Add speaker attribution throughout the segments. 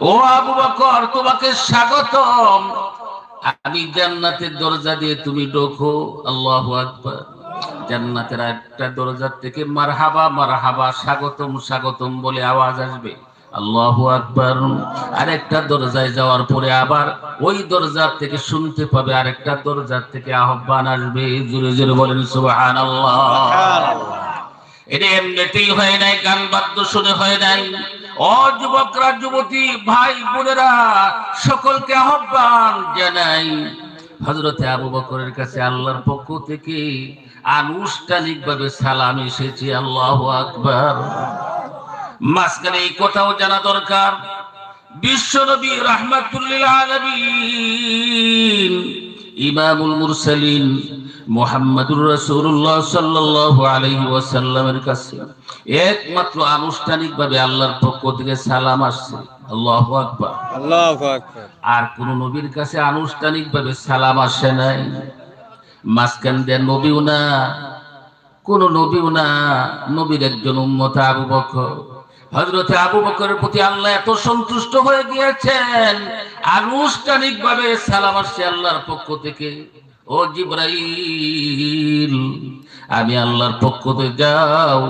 Speaker 1: ও আবু বকর তোমাকে স্বাগতম। আমি জান্নাতের দরজা দিয়ে তুমি ঢোকো। আল্লাহু আকবার। জান্নাতের একটা দরজার থেকে মারহাবা মারহাবা স্বাগতম স্বাগতম বলে আওয়াজ আসবে। আল্লাহু আকবার। আরেকটা দরজায় যাওয়ার পরে আবার ওই দরজার থেকে শুনতে পাবে আরেকটা দরজার থেকে আহ্বান আসবে। জোরে জোরে বলেন সুবহানাল্লাহ। এটা এমনিতেই হয় নাই গান বাদ্য শুনে হয় নাই। ও যুবকরা যুবতী, ভাই বোনেরা, সকলকে আহ্বান জানাই। হজরতে আবু বকরের কাছে আল্লাহর পক্ষ থেকে আনুষ্ঠানিক ভাবে সালাম এসেছে, আল্লাহ আকবার। মাঝখানে এই কথাও জানা দরকার। বিশ্ব নবী রাহমাতুল্লিল আলামিন ইমামুল মুরসালিন মোহাম্মদুর রাসূলুল্লাহ সাল্লাল্লাহু আলাইহি ওয়াসাল্লামের কাছে একমাত্র আনুষ্ঠানিকভাবে আল্লাহর পক্ষ থেকে সালাম আসছে। আল্লাহু আকবার।
Speaker 2: আল্লাহু আকবার।
Speaker 1: আর কোন নবীর কাছে আনুষ্ঠানিকভাবে সালাম আসে নাই। মাঝখান দিয়ে নবীও না কোন নবীও না নবীর একজন উম্মত আবু বকর। হজরতে আবু বকরের প্রতি আল্লাহ এত সন্তুষ্ট হয়ে গিয়েছেন। আনুষ্ঠানিক ভাবে সালাম আসছে আল্লাহর পক্ষ থেকে। ও জিব্রাইল, আমি আল্লাহর পক্ষ থেকে যাও।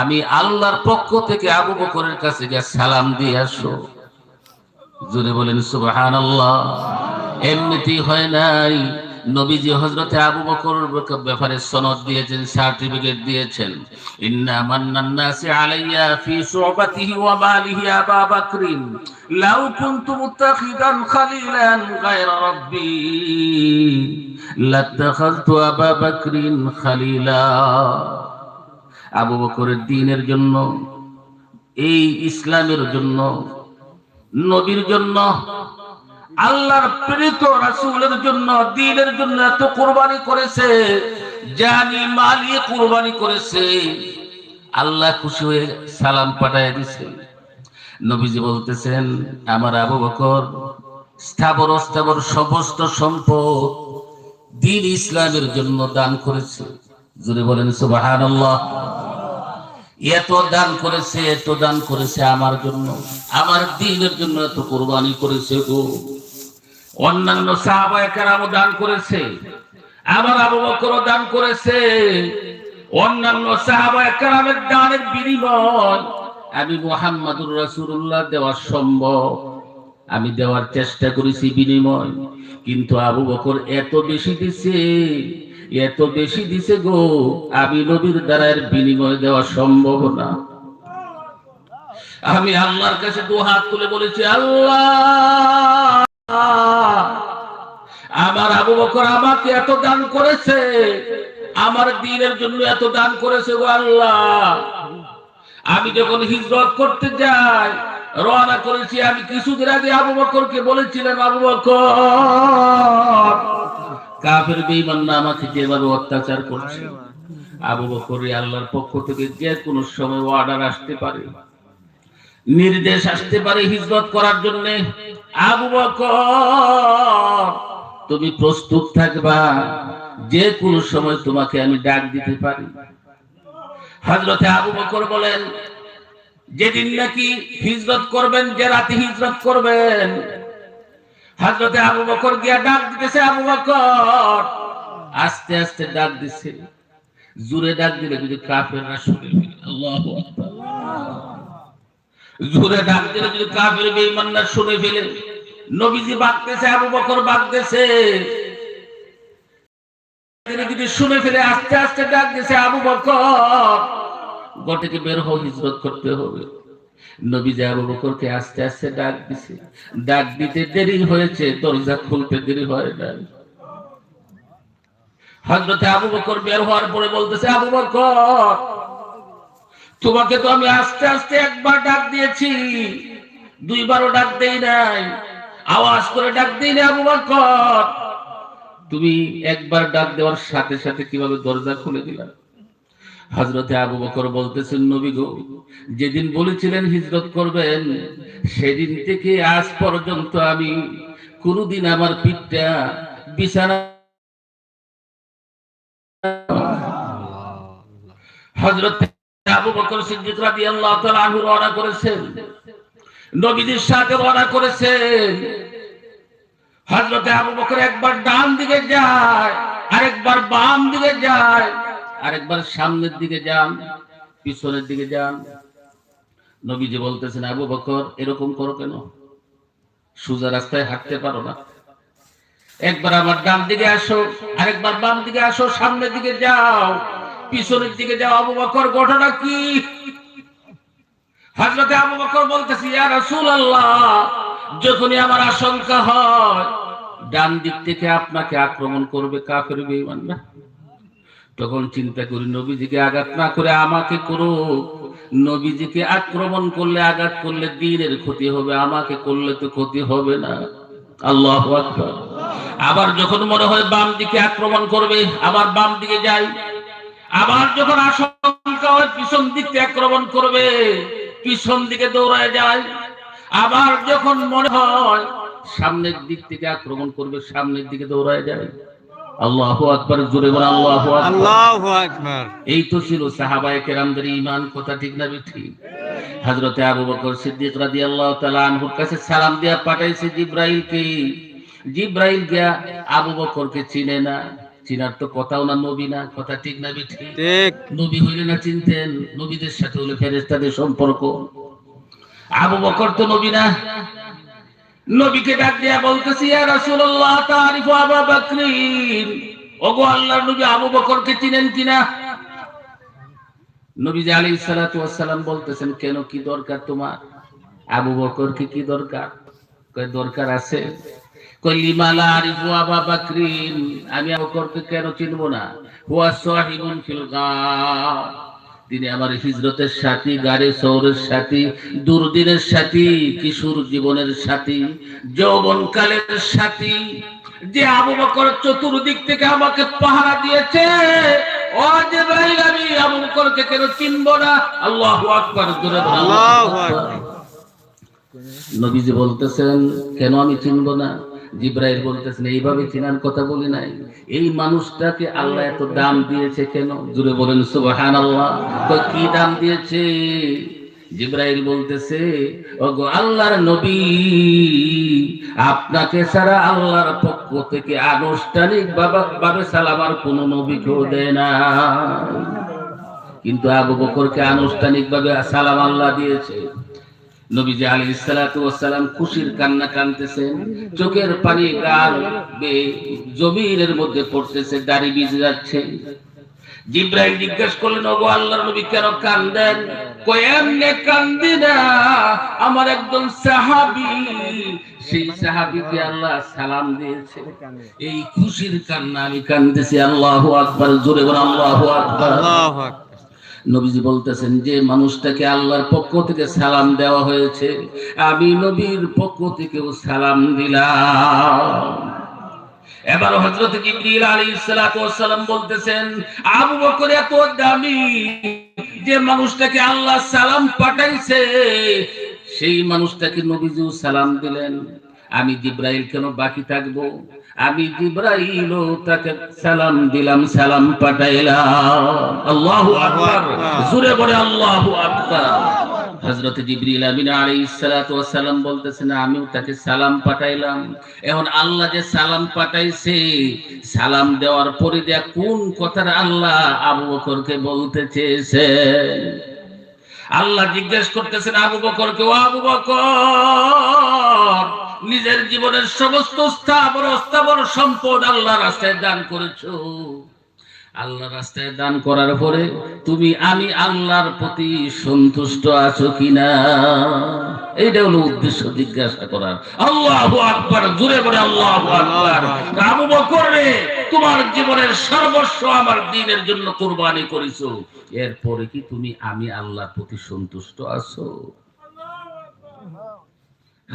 Speaker 1: আমি আল্লাহর পক্ষ থেকে আবু বকরের কাছে গিয়ে সালাম দিয়ে আসো। জোরে বলেন সুবহান আল্লাহ এমনিতেই হয় নাই। নবীজি হজরতে আবু বকর ব্যাপারে সনদ দিয়েছেন, সার্টিফিকেট দিয়েছেন। ইন্না মান্নান নাসি আলাইয়া ফি সুহবাতিহি ওয়া মালিহি আবা বকরিন। লাউ কুনতু মুত্তাখিদান খালিলান গায়রা রাব্বি। লাত্তাখাযতু আবা বকরিন খালিলা। আবু বকরের দ্বীনের জন্য, এই ইসলামের জন্য, নবীর জন্য আল্লাহর প্রেরিত রাসূলের জন্য, দ্বীনের জন্য এত কুরবানি করেছে, জানি মালি কুরবানি করেছে। আল্লাহ খুশি হয়ে সালাম পাঠায় দিছে। নবীজি বলতেছেন, আমার আবু বকর, স্থাবর স্থাবর সমস্ত সম্পদ দিন ইসলামের জন্য দান করেছে। জুড়ে বলেন, সুবহানাল্লাহ। এত দান করেছে, এত দান করেছে আমার জন্য, আমার দিনের জন্য এত কোরবানি করেছে গো। অন্যান্য সাহাবায়ে কেরাম দান করেছে আমার আবু বকরও দান করেছে। অন্যান্য সাহাবায়ে কেরামের দানের বিনিময় আমি মুহাম্মাদুর রাসূলুল্লাহ দেওয়া সম্ভব। আমি দেওয়ার চেষ্টা করেছি বিনিময়, কিন্তু আবু বকর এত বেশি দিছে, এত বেশি দিছে গো, আমি নবীর দ্বারা এর বিনিময় দেওয়া সম্ভব না। আমি আল্লাহর কাছে দু হাত তুলে বলেছি, আল্লাহ আমার আবু বকর আমাকে এত দান করেছে? আমার দিনের জন্য এত দান করেছে গো আল্লাহ। আমি যখন হিজরত করতে যাই, রওনা করেছি, আমি কিছুদিন আগে আবু বকরকে বলেছিলাম, আবু বকর, কাফের বেঈমান না আমাকে যেভাবে অত্যাচার করছে, আবু বকর আল্লাহর পক্ষ থেকে যে কোনো সময় অর্ডার আসতে পারে। নির্দেশ আসতে পারে হিজরত করার জন্য। আবু বকর তুমি প্রস্তুত থাকবা, যে কোনো সময় তোমাকে আমি ডাক দিতে পারি। হজরতে আবু বকর বলেন, যেদিন নাকি হিজরত করবেন, যে রাতে হিজরত করবেন? হজরতে আবু বকর গিয়া ডাক দিতেছে, আবু বকর! আস্তে আস্তে ডাক দিছে। জুরে ডাক দিলে যদি কাফেররা শুনে আকবার। জুরে ডাক দিলে যদি কাফের বেঈমানরা শুনে ফেলে। নবীজি বাগতেছে, আবু বকর বাগতেছে। তিনি যদি শুনে ফেলে আস্তে আস্তে ডাক দিছে, আবু বকর গটেকে বের হও, হিজরত করতে হবে। তোমাকে তো আমি আস্তে আস্তে একবার ডাক দিয়েছি, দুইবারও ডাক দেই নাই। আওয়াজ করে ডাক দিই আবু বকর। তুমি একবার ডাক দেওয়ার সাথে সাথে কীভাবে দরজা খুলে দিলা? হজরতে আবু বকর বলতেছেন, নবী গো, যেদিন বলেছিলেন হিজরত করবেন, সেদিন থেকে আজ পর্যন্ত আমি কোনদিন আমার পিঠটা বিছানা হজরত আবু বকর সিদ্দিক রাদিয়াল্লাহু তাআলা আনহু রওনা করেছেন। নবীদের সাথে রওনা করেছেন হজরতে আবু বকর একবার ডান দিকে যায়, আরেকবার বাম দিকে যায়, আরেকবার সামনের দিকে যান, পিছনের দিকে যান। নবীজি বলতেছেন, আবু বকর, এরকম করো কেন? সোজা রাস্তায় হাঁটতে পারো না। একবার আমার ডান দিকে আসো, আরেকবার বাম দিকে আসো, সামনের দিকে যাও, পিছনের দিকে যাও। আবু বকর, ঘটনা কি? হজরতে আবু বকর বলতেছি, ইয়া রাসূলুল্লাহ, যখনই আমার আশঙ্কা হয়, ডান দিক থেকে আপনাকে আক্রমণ করবে কাফের বেঈমানরা। তখন চিন্তা করি, নবীজিকে আঘাত না করে আমাকে করো নবীজিকে আক্রমণ করলে আঘাত করলে দিনের ক্ষতি হবে, আমাকে করলে তো ক্ষতি হবে না। আল্লাহ আবার যখন মনে হয় বাম দিকে আক্রমণ করবে, আবার বাম দিকে যাই। আবার যখন আশঙ্কা হয়, পিছন দিক থেকে আক্রমণ করবে পিছন দিকে দৌড়ায় যায়। আবার যখন মনে হয় সামনের দিক থেকে আক্রমণ করবে সামনের দিকে দৌড়ায় যায়। আল্লাহ আকবার জোরে বলে আল্লাহ আকবার। এই তো ছিল সাহাবায়ে কেরামদের ঈমান কথা ঠিক না ঠিক হযরতে আবু বকর সিদ্দিক রাদিয়াল্লাহু তাআলা আনহুর কাছে সালাম দিয়া পাঠাইছে জিব্রাইলকে। জিব্রাইল গিয়া আবু বকরকে চিনে না। চিনার তো কথাও না নবী না কথা ঠিক না ঠিক। নবী হইলে না চিনতেন নবীদের সাথে হলে ফেরেশতাদের সম্পর্ক। আবু বকর তো নবী না। নবীকে ডাক দিয়া বলতেছি ইয়া রাসূলুল্লাহ তারিফু আবু বকরিন। ওগো আল্লাহর নবী আবু বকরকে চিনেন কিনা নবীজি আলাইহিস সালাতু ওয়াস সালাম বলতেছেন কেন কি দরকার তোমার? আবু বকরকে কি দরকার? কয় দরকার আছে। আমি কেন চিনব না? হুয়া সাহিবুন ফিল তিনি আমার হিজরতের সাথী গাড়ি সৌরের সাথী দুর্দিনের সাথী কিশোর জীবনের সাথী যৌবনকালের সাথী। যে আবু বকর চতুর্দিক থেকে আমাকে পাহারা দিয়েছে আমি আবু বকরকে কেন চিনব না? আল্লাহু আকবার জোরে বলো, নবীজি বলতেছেন কেন আমি চিনব না? জিব্রাইল বলতেছেন, এইভাবে চিনার কথা বলি নাই। এই মানুষটাকে আল্লাহ এত দাম দিয়েছে কেন? জুড়ে বলেন সুবহান আল্লাহ কি দাম দিয়েছে? জিব্রাইল বলতেছে, ওগো আল্লাহর নবী, আপনাকে ছাড়া আল্লাহর পক্ষ থেকে আনুষ্ঠানিক ভাবে সালামার কোন নবীকেও দেয় না। কিন্তু আবু বকরকে আনুষ্ঠানিক ভাবে সালাম আল্লাহ দিয়েছে। নবীজি আলী সালাম খুশির কান্না কানতেছেন, চোখের পানি গাল জমিনের মধ্যে পড়তেছে, দাড়ি ভিজে যাচ্ছে। জিব্রাইল জিজ্ঞেস করলেন, ওগো আল্লাহর নবী কেন কান্দেন? আমার একজন সাহাবী, সেই সাহাবীকে আল্লাহ সালাম দিয়েছে। এই খুশির কান্না আমি কান্দেছি আল্লাহু আকবার, জোরে আল্লাহু আকবার।
Speaker 2: আল্লাহু আকবার।
Speaker 1: নবীজি বলতেছেন যে মানুষটাকে আল্লাহর পক্ষ থেকে সালাম দেওয়া হয়েছে। আমি নবীর পক্ষ থেকেও সালাম দিলাম। এবার আলাইহিস সালাতু ওয়াস সালাম বলতেছেন, আবু বকর এত দামি যে মানুষটাকে আল্লাহ সালাম পাঠাইছে, সেই মানুষটাকে নবীজিও সালাম দিলেন। আমি জিব্রাইল কেন বাকি থাকব? আমি জিব্রাইল তাকে সালাম দিলাম, সালাম পাঠাইলাম। আমিও তাকে সালাম পাঠাইলাম। এখন আল্লাহ যে সালাম পাঠাইছে, সালাম দেওয়ার পরে দেয়া কোন কথার আল্লাহ আবু বকরকে বলতে চেয়েছেন আল্লাহ জিজ্ঞেস করতেছেন, আবু বকরকে, ও আবু বকর নিজের জীবনের সমস্ত স্থাবর, অস্থাবর সম্পদ আল্লাহ রাস্তায় দান করেছ। আল্লাহ রাস্তায় দান করার পরে তুমি, আমি আল্লাহর প্রতি সন্তুষ্ট আছো কিনা? এইটা হলো উদ্দেশ্য জিজ্ঞাসা করার। আল্লাহ আকবার জুড়ে করে আল্লাহ আকবার। আবু তোমার জীবনের সর্বস্ব আমার দিনের জন্য কোরবানি করেছ। এরপরে কি তুমি, আমি আল্লাহর প্রতি সন্তুষ্ট আছো?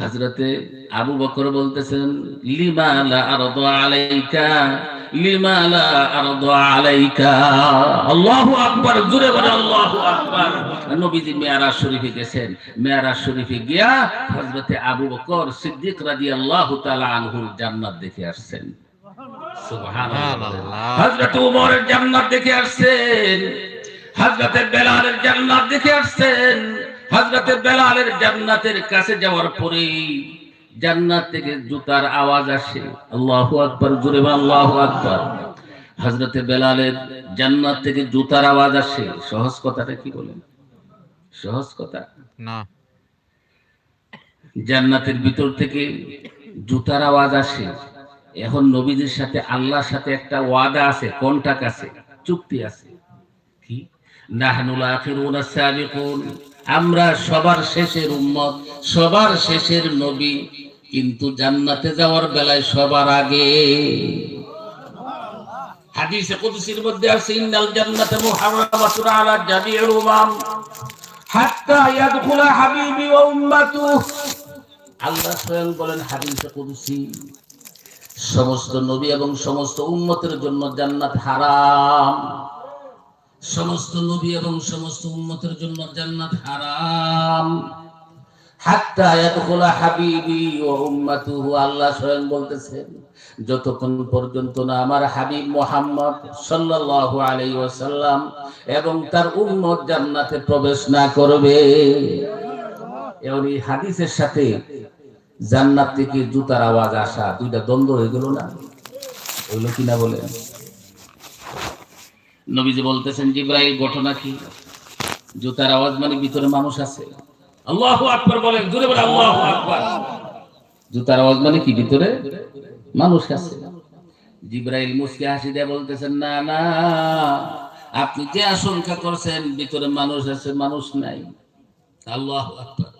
Speaker 1: হাজরতে আবু বকর বলতেছেন লিমালা আরদু আলাইকা? লিমালা আরদু আলাইকা? আল্লাহু আকবার জোরে বলে আল্লাহু আকবার। নবীজি মেয়ারাজ শরীফে গেছেন। মেয়ারাজ শরীফে গিয়া হযরতে আবু বকর সিদ্দিক রাদিয়াল্লাহু তাআলা আনহুর জান্নাত দেখে আসছেন। সুবহানাল্লাহ। হযরত ওমরের জান্নাত দেখে আসছেন। হযরতে বেলালের জান্নাত দেখে আসছেন। হযরতে বেলালের জান্নাতের কাছে যাওয়ার পরে জান্নাত থেকে জুতার আওয়াজ আসে। আল্লাহু আকবার জোরে বল আল্লাহু আকবার। হযরতে বেলালের জান্নাত থেকে জুতার আওয়াজ আসে। সহজ কথাটা কি বলেন? সহজ কথা?
Speaker 2: না।
Speaker 1: জান্নাতের ভিতর থেকে জুতার আওয়াজ আসে। এখন নবীদের সাথে আল্লাহর সাথে একটা ওয়াদা আছে কন্টাক্ট আছে চুক্তি আছে। কি? নাহনুল আখিরুন সাবিকুন। আমরা সবার শেষের উম্মত, সবার শেষের নবী, কিন্তু জান্নাতে যাওয়ার বেলায় সবার আগে। হাদিসে কুদসির মধ্যে আছে, ইন্নাল জান্নাতা মুহাররামাতুন আলা জামিউল উমাম হাত্তা ইয়াদখুলা হাবিবি ওয়া উম্মাতুহু আল্লাহ স্বয়ং বলেন, হাদিসে কুদসি, সমস্ত নবী এবং সমস্ত উম্মতের জন্য জান্নাত হারাম। সমস্ত নবী এবং সমস্ত উম্মতের জন্য জান্নাত হারাম। যতক্ষণ পর্যন্ত না আমার হাবিব মোহাম্মদ ওয়াসাল্লাম এবং তার উম্মত জান্নাতে প্রবেশ না করবে। এবং এই হাদিসের সাথে জান্নাত থেকে জুতার আওয়াজ আসা, দুইটা দ্বন্দ্ব হয়ে গেল না? ওইগুলো কিনা বলেন? নবীজি বলতেছেন, জিব্রাইল, ঘটনা কি? জুতার আওয়াজ মানে ভিতরে মানুষ আছে। আল্লাহু আকবার বলেন, জোরে বলে আল্লাহু আকবার জুতার আওয়াজ মানে কি? ভিতরে মানুষ আছে। জিব্রাইল মুসকে হাসি দিয়ে বলতেছেন, না না, আপনি যে আশঙ্কা করছেন, ভিতরে মানুষ আছে, মানুষ নাই। আল্লাহ আকবার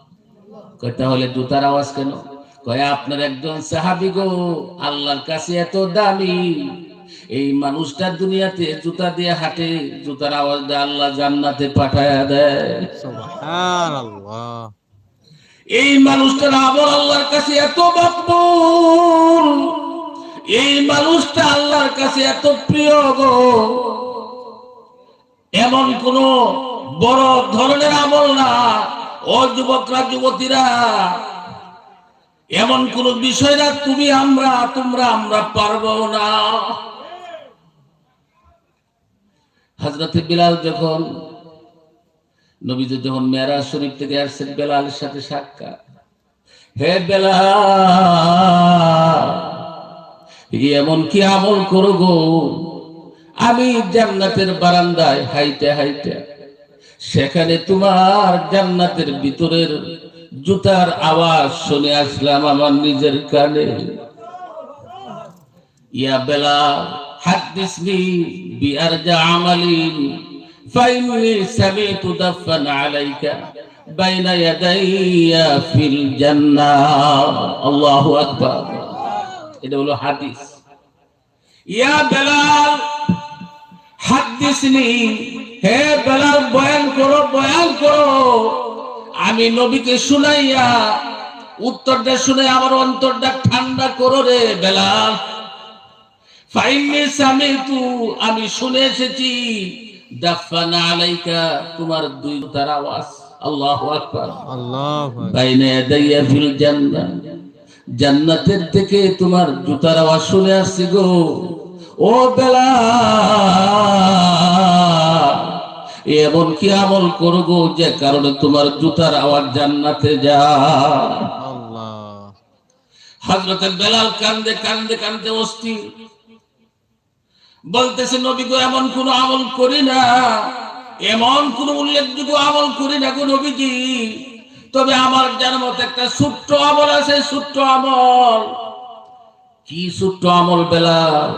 Speaker 1: তাহলে জুতার আওয়াজ কেন? কয়, আপনার একজন সাহাবি গো, আল্লাহর কাছে এত দামি এই মানুষটা দুনিয়াতে জুতা দিয়ে হাঁটে জুতার আওয়াজ দিয়ে আল্লাহ জান্নাতে পাঠায়া দেয়। এই মানুষটার আমল আল্লাহর কাছে এত মকবুল। এই মানুষটা আল্লাহর কাছে এত প্রিয় গো। এমন কোন বড় ধরনের আমল না। ও যুবকরা যুবতীরা এমন কোন বিষয় না তুমি আমরা তোমরা আমরা পারব না। হজরত বিলাল যখন নবীজি যখন মেরাজ শরীফ থেকে আসছেন, বেলালের সাথে সাক্ষাৎ। হে বেলাল এমন কি আমল করো গো? আমি জান্নাতের বারান্দায় হাইটে হাইটে, সেখানে তোমার জান্নাতের ভিতরের জুতার আওয়াজ শুনে আসলাম আমার নিজের কানে। ইয়া বেলাল হাদিসনি বিআরজা আমালিন فإني سمعت دفا عليك بين يدي في الجنة الله أكبر এটা হলো হাদিস ইয়া বেলাল হাদিসনি হে বেলাল বয়ান করো বয়ান করো আমি নবীকে শুনাইয়া উত্তরটা শুনে আমার অন্তরটা ঠান্ডা করো রে বেলাল ফাইনি সামিতু আমি শুনে এসেছি। আলাইকা তোমার দুই তার আওয়াজ। আল্লাহু ফিল জান্নাতের থেকে তোমার জুতার আওয়াজ শুনে আসছি গো। ও বেলা! এমন কি আমল করব যে কারণে তোমার জুতার আওয়াজ জান্নাতে যা
Speaker 2: আল্লাহ।
Speaker 1: হজরত বেলাল কান্দে কান্দে কান্দে অস্থির। বলতেছে, নবী গো, এমন কোন আমল করি না। এমন কোন উল্লেখযোগ্য আমল করি না গো নবীজি। তবে আমার জানার মতো একটা ছোট্ট আমল আছে, ছোট্ট আমল। কি ছোট্ট আমল বেলাল?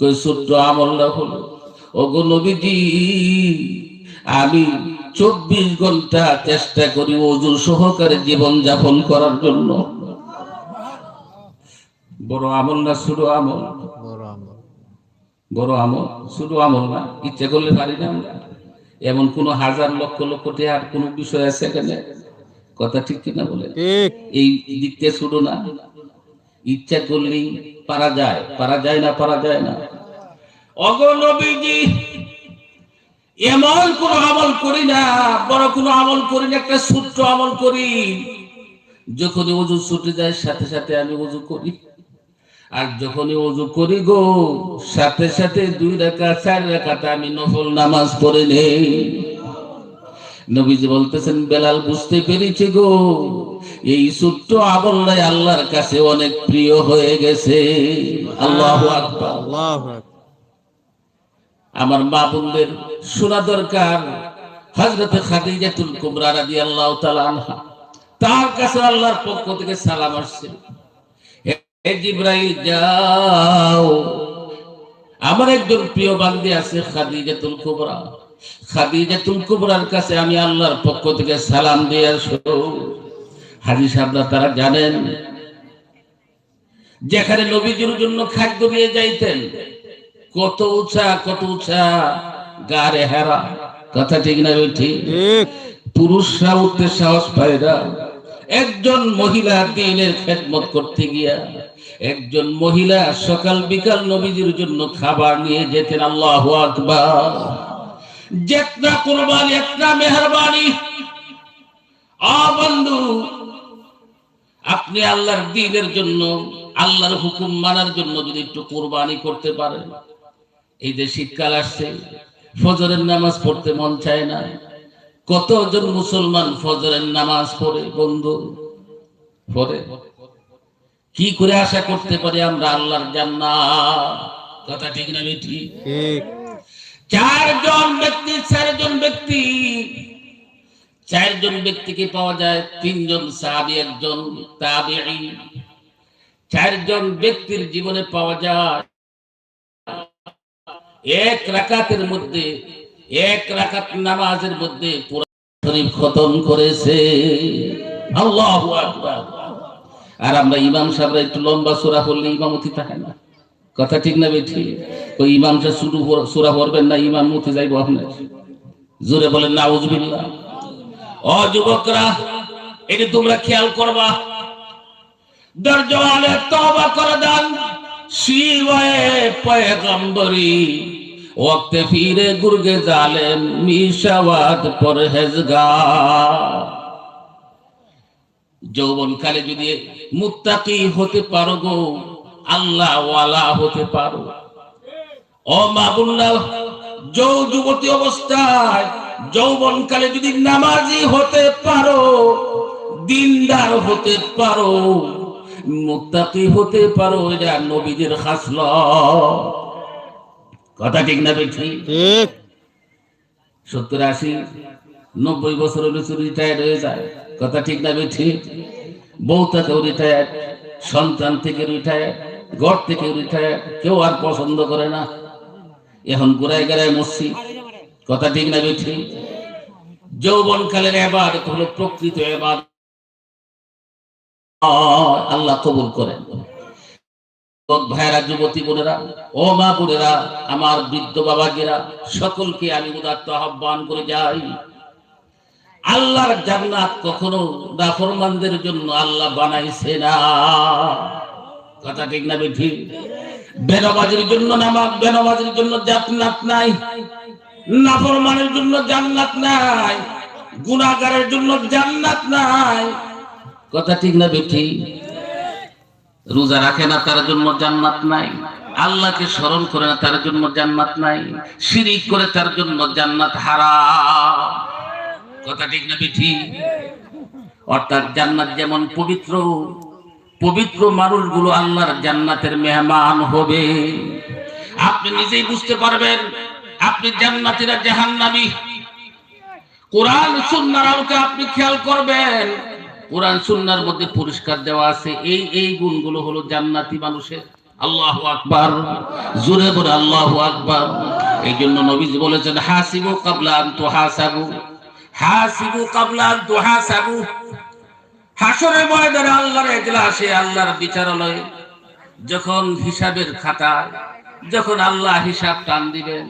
Speaker 1: কই ছোট্ট আমলটা হলো ও গো নবীজি, আমি চব্বিশ ঘণ্টা চেষ্টা করি অজু সহকারে জীবন যাপন করার জন্য। বড় আমল না ছোট আমল?
Speaker 2: বড় আমল
Speaker 1: বড় আমল ছোট আমল না ইচ্ছা করলে পারি না আমরা। এমন কোন হাজার লক্ষ লক্ষ টাকার কোন বিষয় আছে এখানে? কথা ঠিক কিনা বলে এই দিকতে ছোট না। ইচ্ছা করলেই পারা যায়। পারা যায় না পারা যায় না। অগনবীজি এমন কোন আমল করি না বড় কোন আমল করি না একটা ছোট্ট আমল করি। যখনই ওজু ছুটে যায় সাথে সাথে আমি ওজু করি। আর যখনই ওজু করি গো সাথে সাথে দুই রেখা চার রেখাতে আমি নফল নামাজ পড়ে নেই নবীজি বলতেছেন বেলাল বুঝতে পেরেছি গো এই ছোট্ট আমলটাই আল্লাহর কাছে অনেক প্রিয় হয়ে গেছে। আল্লাহ আমার মা বোনদের শোনা দরকার হজরতে খাদিজাতুল কুবরা রাদিয়াল্লাহু তাআলা আনহা। তার কাছে আল্লাহর পক্ষ থেকে সালাম আসছে। জিব্রাইল যাও। আমার একজন প্রিয় বান্দি আছে খাদিজাতুল কুবরা। খাদিজাতুল কুবরার কাছে আমি আল্লাহর পক্ষ থেকে সালাম দিয়ে আসো হাজি সাহেবরা তারা জানেন যেখানে নবীজির জন্য খাদ্য নিয়ে যাইতেন কত উঁচা কত উঁচা গারে হেরা। কথা ঠিক না ঠিক। পুরুষরা উঠতে সাহস পায় না। একজন মহিলা দিনের খেদমত করতে গিয়া, একজন মহিলা সকাল বিকাল নবীজির জন্য খাবার নিয়ে যেতেন, আল্লাহ আকবার। কুরবানি একটা মেহরবানি। আ বন্ধু, আপনি আল্লাহর দিনের জন্য, আল্লাহর হুকুম মানার জন্য যদি একটু কোরবানি করতে পারেন। এই যে শীতকাল আসছে, ফজরের নামাজ পড়তে মন চায় না। কতজন মুসলমান ফজরের নামাজ পড়ে বন্ধু? পড়ে? কি করে আশা করতে পারি আমরা আল্লাহর জান্নাত? কথা ঠিক না বেটি
Speaker 2: ঠিক।
Speaker 1: চারজন ব্যক্তি চারজন ব্যক্তি। চারজন ব্যক্তিকে পাওয়া যায়? তিনজন সাহাবি একজন তাবিঈ। চারজন ব্যক্তির জীবনে পাওয়া যায় এক রাকাতের মধ্যে এক রাকাত নামাজের মধ্যে শরীফ খতম করেছে। আল্লাহু আর আমরা ইমাম সাহেবরা একটু লম্বা সূরা পড়লে ইমামতি থাকে না। কথা ঠিক না বেঠি? ওই ইমাম সাহেব শুরু সূরা পড়বেন না ইমাম মতি যাইবো আপনার। জোরে বলেন না উজবিল্লাহ ও যুবকরা, এটি তোমরা খেয়াল করবা। দরজওয়ালে তওবা করে দেন। শিবায়ে পয়গম্বরি। ওয়াক্তে ফিরে গুরগে জালেম মিশাওয়াত পরহেজগার। যৌবন কালে যদি মুত্তাকি হতে পারো গো আল্লাহ ওয়ালা হতে পারো। ও মাবুল্লাহ যৌ যুবতী অবস্থায় যৌবন কালে যদি নামাজি হতে পারো, দিনদার হতে পারো, মুত্তাকি হতে পারো এটা নবীদের খাসল কথা ঠিক না বেঠি
Speaker 2: ঠিক।
Speaker 1: সত্তর আশি নব্বই বছর হলে রিটায়ার্ড হয়ে যায়। কথা ঠিক না ঠিক? বউ থেকেও রিটায়ার্ড সন্তান থেকে রিটায়ার্ড ঘর থেকে রিটায়ার্ড কেউ আর পছন্দ করে না। এখন গোড়ায় গেড়ায় মসছি কথা ঠিক না ঠিক? যৌবন কালের এবার হলো প্রকৃত এবার আল্লাহ কবুল করেন। ভাইয়েরা, যুবতী বোনেরা, ও মা বোনেরা, আমার বৃদ্ধ বাবাজিরা সকলকে আমি উদাত্ত আহ্বান করে যাই। আল্লাহর জান্নাত কখনো নাফরমানদের জন্য আল্লাহ বানাইছে না। কথা ঠিক না বেঠি বেনবাজির জন্য নামাজ বেনবাজির জন্য জান্নাত নাই। নাফরমানের জন্য জান্নাত নাই। গুনাহগারের জন্য জান্নাত নাই। কথা ঠিক না বেঠি রোজা রাখে না, তার জন্য জান্নাত নাই। আল্লাহকে স্মরণ করে না, তার জন্য জান্নাত নাই। শিরিক করে তার জন্য জান্নাত হারা কথা ঠিক না পিঠি অর্থাৎ জান্নাত যেমন পবিত্র পবিত্র মানুষগুলো আল্লাহর জান্নাতের মেহমান হবে। আপনি নিজেই বুঝতে পারবেন, আপনি জান্নাতিরা জাহান্নামী। কোরআন, সুন্নার আলোকে আপনি খেয়াল করবেন কোরআন সুন্নার মধ্যে পুরস্কার দেওয়া আছে। এই এই গুণগুলো হলো জান্নাতি মানুষের। আল্লাহ আকবার। জোরে বলে আল্লাহ আকবার। এই জন্য নবীজি বলেছেন, হাসিবু কাবলা আন তুহাসাবু। হাসিবু কাবলা আন তুহাসাবু। হাসরের ময়দানে আল্লাহর এজলাসে আল্লাহর বিচারালয়ে যখন হিসাবের খাতা যখন আল্লাহ হিসাব টান দিবেন